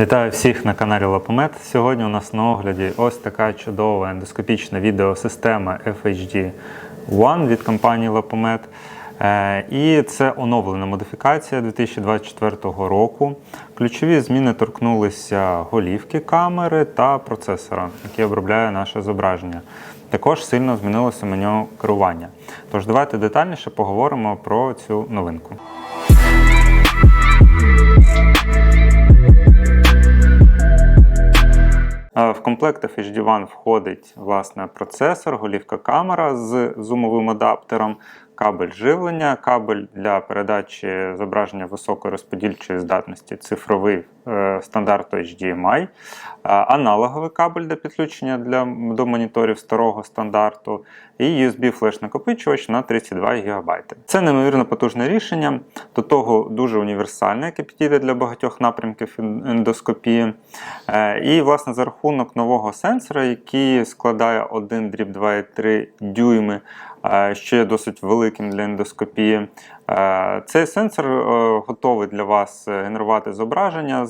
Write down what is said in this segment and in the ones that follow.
Вітаю всіх на каналі Лапомет. Сьогодні у нас на огляді ось така чудова ендоскопічна відеосистема FHD One від компанії Лапомет. Е, І це оновлена модифікація 2024 року. Ключові зміни торкнулися голівки камери та процесора, який обробляє наше зображення. Також сильно змінилося меню керування. Тож давайте детальніше поговоримо про цю новинку. В комплект FHD One входить власне процесор, голівка камера з зумовим адаптером, кабель живлення, кабель для передачі зображення високої розподільчої здатності, цифровий е, стандарту HDMI, е, аналоговий кабель для підключення для, до моніторів старого стандарту і USB флеш-накопичувач на 32 ГБ. Це неймовірно потужне рішення, до того дуже універсальне, яке підійде для багатьох напрямків ендоскопії. Е, І, власне, за рахунок нового сенсора, який складає 1 дріб 2,3 дюйми, е, є досить великим для ендоскопії. Цей сенсор готовий для вас е, генерувати зображення.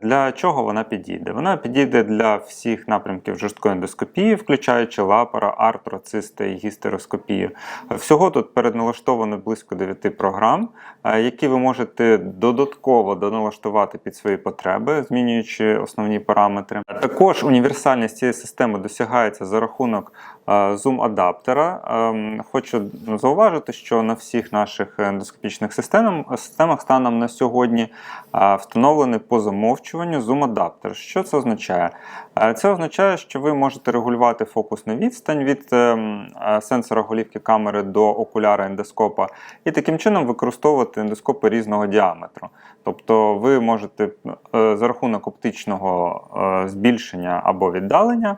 Для чого вона підійде? Вона підійде для всіх напрямків жорсткої ендоскопії, включаючи лапара, артроцисти і гістероскопію. Всього тут передналаштовано близько 9 програм, е, які ви можете додатково доналаштувати під свої потреби, змінюючи основні параметри. Також універсальність цієї системи досягається за рахунок зум-адаптера. Ем, Хочу зауважити, що на всіх наших ендоскопічних системах, системах станом на сьогодні е, встановлений по замовчуванню зум-адаптер. Що це означає? Це означає, що ви можете регулювати фокусну відстань від ем, е, сенсора голівки камери до окуляра ендоскопа, і таким чином використовувати ендоскопи різного діаметру. Тобто ви можете е, за рахунок оптичного е, збільшення або віддалення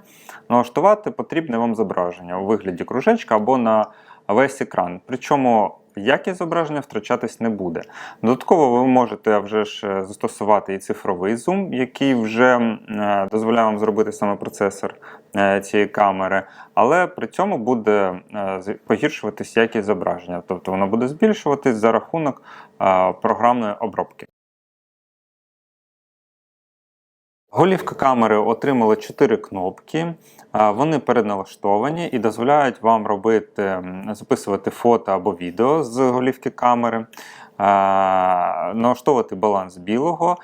налаштувати потрібне вам зображення у вигляді кружечка або на весь екран. Причому якість зображення втрачатись не буде. Додатково ви можете вже ж е, застосувати і цифровий зум, який вже е, дозволяє вам зробити саме процесор е, цієї камери, але при цьому буде погіршуватись якість зображення, тобто воно буде збільшуватись за рахунок програмної обробки. Голівка камери отримала 4 кнопки. Вони передналаштовані і дозволяють вам робити, записувати фото або відео з голівки камери, налаштовувати баланс білого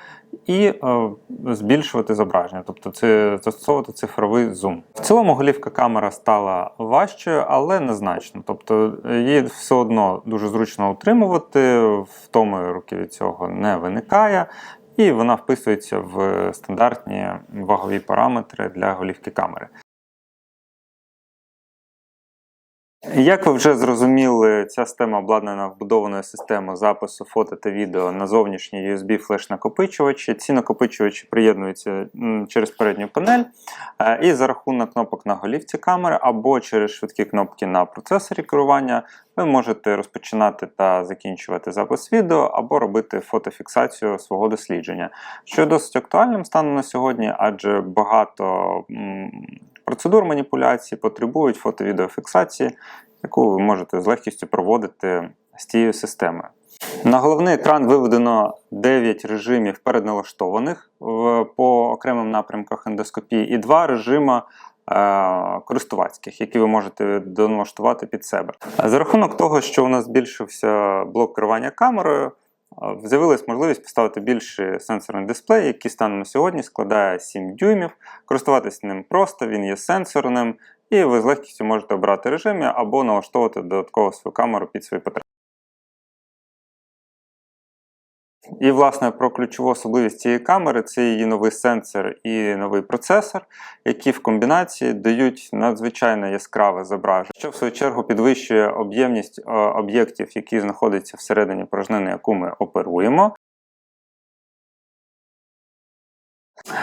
і е, збільшувати зображення, тобто це застосовувати цифровий зум. В цілому голівка камера стала важчою, але незначно. Тобто е, її все одно дуже зручно утримувати, втоми руки від цього не виникає. І вона вписується в стандартні вагові параметри для голівки камери. Як ви вже зрозуміли, ця система обладнана вбудованою системою запису фото та відео на зовнішній USB флеш-накопичувачі. Ці накопичувачі приєднуються через передню панель, е, і за рахунок кнопок на голівці камери або через швидкі кнопки на процесорі керування ви можете розпочинати та закінчувати запис відео або робити фотофіксацію свого дослідження, що досить актуальним станом на сьогодні, адже багато процедур маніпуляції потребують фото-відеофіксації, яку ви можете з легкістю проводити з цією системою. На головний екран виведено 9 режимів передналаштованих в- по окремим напрямках ендоскопії і два режима е, користувацьких, які ви можете доналаштувати під себе. За рахунок того, що у нас збільшився блок керування камерою, е, з'явилась можливість поставити більший сенсорний дисплей, який станом на сьогодні складає 7 дюймів. Користуватися ним просто, він є сенсорним, і ви з легкістю можете обрати режими або налаштовувати додатково свою камеру під свої потреби. І, власне, про ключову особливість цієї камери це її новий сенсор і новий процесор, які в комбінації дають надзвичайно яскраве зображення, що в свою чергу підвищує об'ємність е, об'єктів, які знаходяться всередині порожнини, яку ми оперуємо.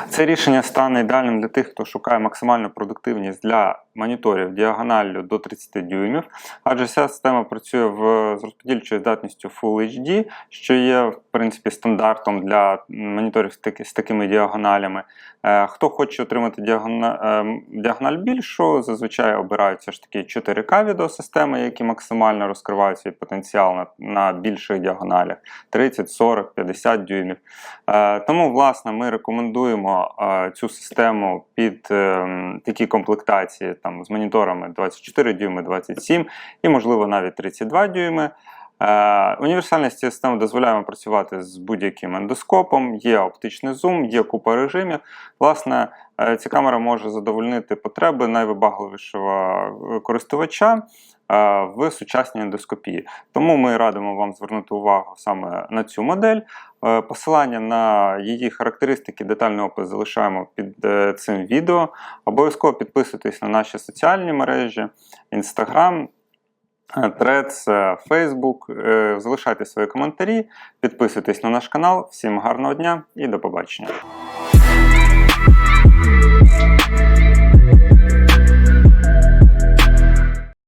Це рішення стане ідеальним для тих, хто шукає максимальну продуктивність для моніторів діагоналлю до 30 дюймів, адже ця система працює в, з розподільчою здатністю Full HD, що є в принципі стандартом для моніторів з, таки, з такими діагоналями. Е, Хто хоче отримати діагона, е, діагональ більшу, зазвичай обирають все ж таки 4К відеосистеми, які максимально розкривають свій потенціал на, на більших діагоналях 30, 40, 50 дюймів. Е, Тому, власне, ми рекомендуємо е, цю систему під е, такі комплектації там, з моніторами 24 дюйми, 27 і, можливо, навіть 32 дюйми. Е, Універсальність системи дозволяє вам працювати з будь-яким ендоскопом, є оптичний зум, є купа режимів. Власне, е, ця камера може задовольнити потреби найвибагливішого е, користувача в сучасній ендоскопії. Тому ми радимо вам звернути увагу саме на цю модель. Посилання на її характеристики, детальний опис залишаємо під цим відео. Обов'язково підписуйтесь на наші соціальні мережі, Instagram, Threads, е, Facebook. Е, Залишайте свої коментарі, підписуйтесь на наш канал. Всім гарного дня і до побачення.